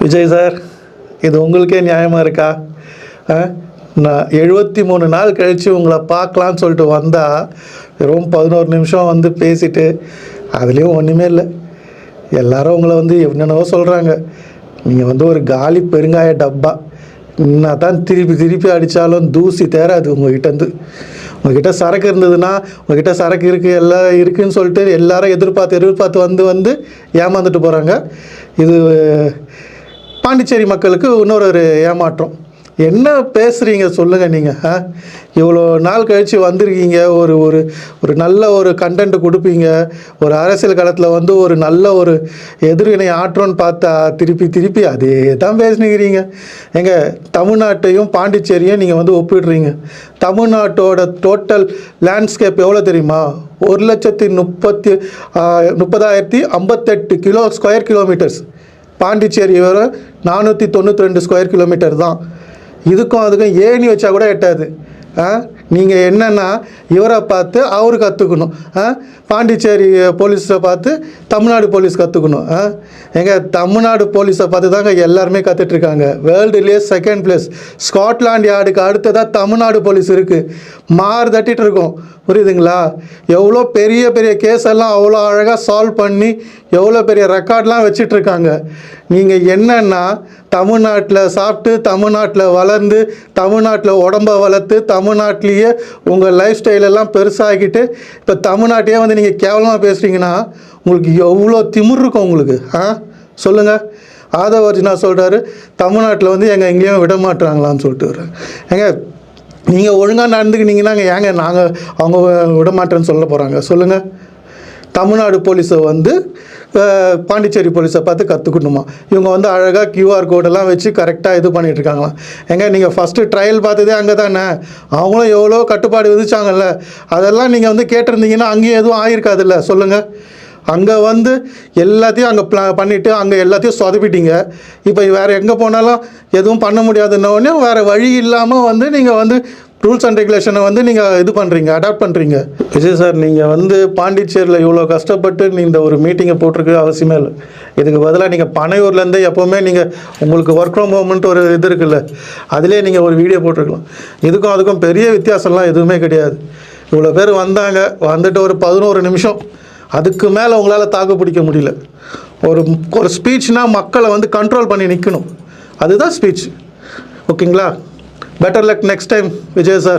Vijay sir இது உங்களுக்கே நியாயமாக இருக்கா? ஆ? நான் எழுபத்தி மூணு நாள் கழித்து உங்களை பார்க்கலான்னு சொல்லிட்டு வந்தால் வெறும் பதினோரு நிமிஷம் வந்து பேசிட்டு அதுலேயும் ஒன்றுமே இல்லை. எல்லாரும் உங்களை வந்து என்னென்னவோ சொல்கிறாங்க நீங்கள் வந்து ஒரு காலி பெருங்காய டப்பா. என்ன தான் திருப்பி திருப்பி அடித்தாலும் தூசி தேராது உங்ககிட்டருந்து உங்ககிட்ட சரக்கு இருந்ததுன்னா உங்ககிட்ட சரக்கு இருக்குது எல்லாம் இருக்குன்னு சொல்லிட்டு எல்லாரும் எதிர்பார்த்து எதிர்பார்த்து வந்து வந்து ஏமாந்துட்டு போகிறாங்க இது பாண்டிச்சேரி மக்களுக்கு இன்னொரு ஒரு ஏமாற்றம். என்ன பேசுகிறீங்க சொல்லுங்கள் நீங்கள் இவ்வளோ நாள் கழித்து வந்திருக்கீங்க ஒரு ஒரு ஒரு நல்ல ஒரு கண்டென்ட் கொடுப்பீங்க. ஒரு அரசியல் களத்தில் வந்து ஒரு நல்ல ஒரு எதிர்வினை ஆற்றோன்னு பார்த்தா திருப்பி திருப்பி அதே தான் பேசினுக்கிறீங்க. எங்கள் தமிழ்நாட்டையும் பாண்டிச்சேரியும் நீங்கள் வந்து ஒப்பிடுறீங்க. தமிழ்நாட்டோட டோட்டல் லேண்ட்ஸ்கேப் எவ்வளோ தெரியுமா? ஒரு லட்சத்தி முப்பத்தி முப்பதாயிரத்தி ஐம்பத்தெட்டு கிலோ ஸ்கொயர் கிலோமீட்டர்ஸ் பாண்டிச்சேரி வரும் நானூற்றி தொண்ணூற்றி ரெண்டு ஸ்கொயர் கிலோமீட்டர் தான். இதுக்கும் அதுக்கும் ஏணி வச்சா கூட எட்டாது. ஆ? நீங்கள் என்னென்னா இவரை பார்த்து அவரு கற்றுக்கணும் ஆ? பாண்டிச்சேரி போலீஸை பார்த்து தமிழ்நாடு போலீஸ் கற்றுக்கணும் ஆ? தமிழ்நாடு போலீஸை பார்த்து தாங்க எல்லாருமே கற்றுட்ருக்காங்க வேர்ல்டுலேயே செகண்ட் பிளேஸ் ஸ்காட்லாண்ட் யார்டுக்கு அடுத்ததாக தமிழ்நாடு போலீஸ் இருக்குது மாறு தட்டிகிட்டு இருக்கோம் புரியுதுங்களா? எவ்வளோ பெரிய பெரிய கேஸ் எல்லாம் அவ்வளோ அழகாக சால்வ் பண்ணி எவ்வளோ பெரிய ரெக்கார்ட்லாம் வச்சிட்ருக்காங்க. நீங்கள் என்னென்னா தமிழ்நாட்டில் சாப்பிட்டு தமிழ்நாட்டில் வளர்ந்து தமிழ்நாட்டில் உடம்ப வளர்த்து தமிழ்நாட்டிலேயே உங்கள் லைஃப் ஸ்டைலெல்லாம் பெருசாகிட்டு இப்போ தமிழ்நாட்டையே வந்து நீங்கள் கேவலமாக பேசுகிறீங்கன்னா உங்களுக்கு எவ்வளோ திமிர் இருக்கும் உங்களுக்கு ஆ? சொல்லுங்கள் ஆதவர்ஜினா சொல்கிறாரு தமிழ்நாட்டில் வந்து எங்கள் எங்கேயும் விட மாட்டுறாங்களான்னு சொல்லிட்டு வர்றாரு. ஏங்க நீங்கள் ஒழுங்காக நடந்துக்கினீங்கன்னா ஏங்க நாங்கள் அவங்க விடமாட்டேன்னு சொல்ல போகிறாங்க சொல்லுங்கள் தமிழ்நாடு போலீஸை வந்து பாண்டிச்சேரி போலீஸை பார்த்து கற்றுக்கணுமா இவங்க வந்து அழகாக கியூஆர் கோடெல்லாம் வச்சு கரெக்டாக இது பண்ணிகிட்ருக்காங்களாம் இருக்காங்களாம் ஏங்க நீங்கள் ஃபஸ்ட்டு ட்ரையல் பார்த்ததே அங்கே தானே அவங்களும் எவ்வளோ கட்டுப்பாடு விதிச்சாங்கல்ல. அதெல்லாம் நீங்கள் வந்து கேட்டிருந்தீங்கன்னா அங்கேயும் எதுவும் ஆயிருக்காதுல்ல? சொல்லுங்கள் அங்கே வந்து எல்லாத்தையும் அங்கே ப்ளா பண்ணிவிட்டு அங்கே எல்லாத்தையும் சொதப்பிட்டீங்க. இப்போ வேறு எங்கே போனாலும் எதுவும் பண்ண முடியாதுன்னொடனே வேறு வழி இல்லாமல் வந்து நீங்கள் வந்து ரூல்ஸ் அண்ட் ரெகுலேஷனை வந்து நீங்கள் இது பண்ணுறீங்க அடாப்ட் பண்ணுறீங்க விஜய் சார் நீங்கள் வந்து பாண்டிச்சேரியில் இவ்வளோ கஷ்டப்பட்டு நீங்கள் இந்த ஒரு மீட்டிங்கை போட்டிருக்க அவசியமே இல்லை. இதுக்கு பதிலாக நீங்கள் பனையூர்லேருந்தே எப்போவுமே நீங்கள் உங்களுக்கு ஒர்க் ஃப்ரம் ஹோம்ன்ட்டு ஒரு இது இருக்குல்ல அதிலே நீங்கள் ஒரு வீடியோ போட்டிருக்கலாம். இதுக்கும் அதுக்கும் பெரிய வித்தியாசம்லாம் எதுவுமே கிடையாது. இவ்வளோ பேர் வந்தாங்க வந்துட்டு ஒரு பதினோரு நிமிஷம். அதுக்கு மேலே உங்களால் தாக்கு பிடிக்க முடியல. ஒரு ஒரு ஸ்பீச்னால் மக்களை வந்து கண்ட்ரோல் பண்ணி நிற்கணும் அதுதான் ஸ்பீச் ஓகேங்களா? Better luck next time Vijay sir